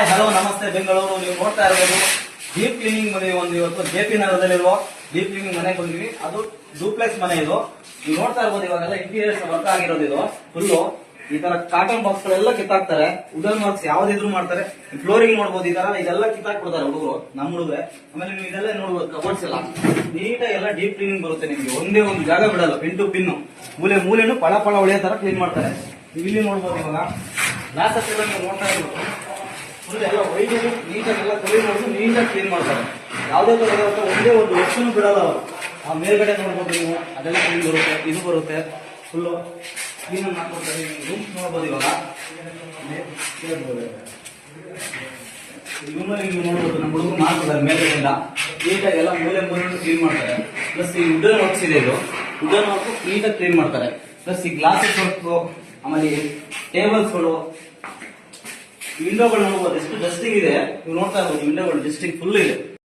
Hi hello ನಮಸ್ತೆ, ಬೆಂಗಳೂರು. ನೀವು ನೋಡ್ತಾ ಇರ್ಬೋದು ಡೀಪ್ ಕ್ಲೀನಿಂಗ್ ಮನೆ ಒಂದು ಇವತ್ತು. ಜೆ ಪಿ ನಗರದಲ್ಲಿರುವ ಡೀಪ್ ಕ್ಲೀನಿಂಗ್ ಮನೆಗೆ ಬಂದಿವಿ. ಅದು ಡೂಪ್ಲೆಕ್ಸ್ ಮನೆ ಇದು. ನೀವು ನೋಡ್ತಾ ಇರ್ಬೋದು, ಇವಾಗೆಲ್ಲ ಇಂಟೀರಿಯರ್ಸ್ ವರ್ಕ್ ಆಗಿರೋದು ಇದು. ಫುಲ್ಲು ಈ ತರ ಕಾಟನ್ ಬಾಕ್ಸ್ ಗಳೆಲ್ಲ ಕಿತ್ತಾಕ್ತಾರೆ. ವುಡನ್ ವರ್ಕ್ಸ್ ಯಾವ್ದಿದ್ರು ಮಾಡ್ತಾರೆ. ಫ್ಲೋರಿಂಗ್ ನೋಡ್ಬೋದು, ಈ ತರ ಇದೆಲ್ಲ ಕಿತ್ತಾಕ್ಬಿಡ್ತಾರೆ ಹುಡುಗರು ನಮ್ಮ ಹುಡುಗರೆ. ಆಮೇಲೆ ನೀವು ಇದೆಲ್ಲ ನೋಡ್ಬೋದು ಕಬೋರ್ಡ್ಸ್ ಎಲ್ಲ. ನೀಟಾಗಿ ಎಲ್ಲ ಡೀಪ್ ಕ್ಲೀನಿಂಗ್ ಬರುತ್ತೆ ನಿಮ್ಗೆ. ಒಂದೇ ಒಂದು ಜಾಗ ಬಿಡಲ್ಲ ಪಿನ್ ಟು ಪಿನ್ ಮೂಲೆ ಮೂಲೆನು ಪಳ ಪಳ ಒಳ್ಳೆ ತರ ಕ್ಲೀನ್ ಮಾಡ್ತಾರೆ. ಇಲ್ಲಿ ನೋಡ್ಬೋದು ಇವಾಗ. ಗ್ಲಾಸ್ ಹತ್ತಿರ ನೀವು ನೋಡ್ತಾ ಇರ್ಬೋದು. ನೀಟಾಗಿ ಎಲ್ಲ ಕ್ಲೀನ್ ಮಾಡಿ ನೀಟಾಗಿ ಕ್ಲೀನ್ ಮಾಡ್ತಾರೆ. ಯಾವುದೇ ಥರ ಇರುತ್ತೆ ಒಂದೇ ಒಂದು ವರ್ಷನೂ ಬಿಡಲ್ಲ ಅವರು. ಆ ಮೇಲ್ಗಡೆ ನೋಡ್ಬೋದು ನೀವು, ಅದೆಲ್ಲ ಕ್ಲೀನ್ ಬರುತ್ತೆ, ಇದು ಬರುತ್ತೆ. ಫುಲ್ಲು ಕ್ಲೀನ್ ಹಾಕೊಡ್ತಾರೆ ರೂಮ್ ನೋಡ್ಬೋದು ಇವಾಗ. ಇವನ್ನ ನೀವು ನೋಡ್ಬೋದು, ನಮ್ಮ ಹುಡುಗರು ಮಾಡ್ತಿದ್ದಾರೆ ಮೇಲ್ಗಡೆಯಿಂದ. ನೀಟಾಗಿ ಎಲ್ಲ ಮೇಲೆ ಮೂಲೆ ಕ್ಲೀನ್ ಮಾಡ್ತಾರೆ. ಪ್ಲಸ್ ಈ ವುಡನ್ ವರ್ಕ್ಸ್ ಇದೆ ಇದು. ವುಡನ್ ವರ್ಕ್ ನೀಟಾಗಿ ಕ್ಲೀನ್ ಮಾಡ್ತಾರೆ. ಪ್ಲಸ್ ಈ ಗ್ಲಾಸಸ್ ವರ್ಕ್ ಆಮೇಲೆ ಟೇಬಲ್ಸ್ಗಳು ವಿಂಡೋಗಳು ನೋಡ್ಬೋದು. ಎಷ್ಟು ಡಸ್ಟಿಂಗ್ ಇದೆ. ನೀವು ನೋಡ್ತಾ ಇರ್ಬೋದು ವಿಂಡೋಗಳು ಡಸ್ಟಿಂಗ್ ಫುಲ್ ಇದೆ.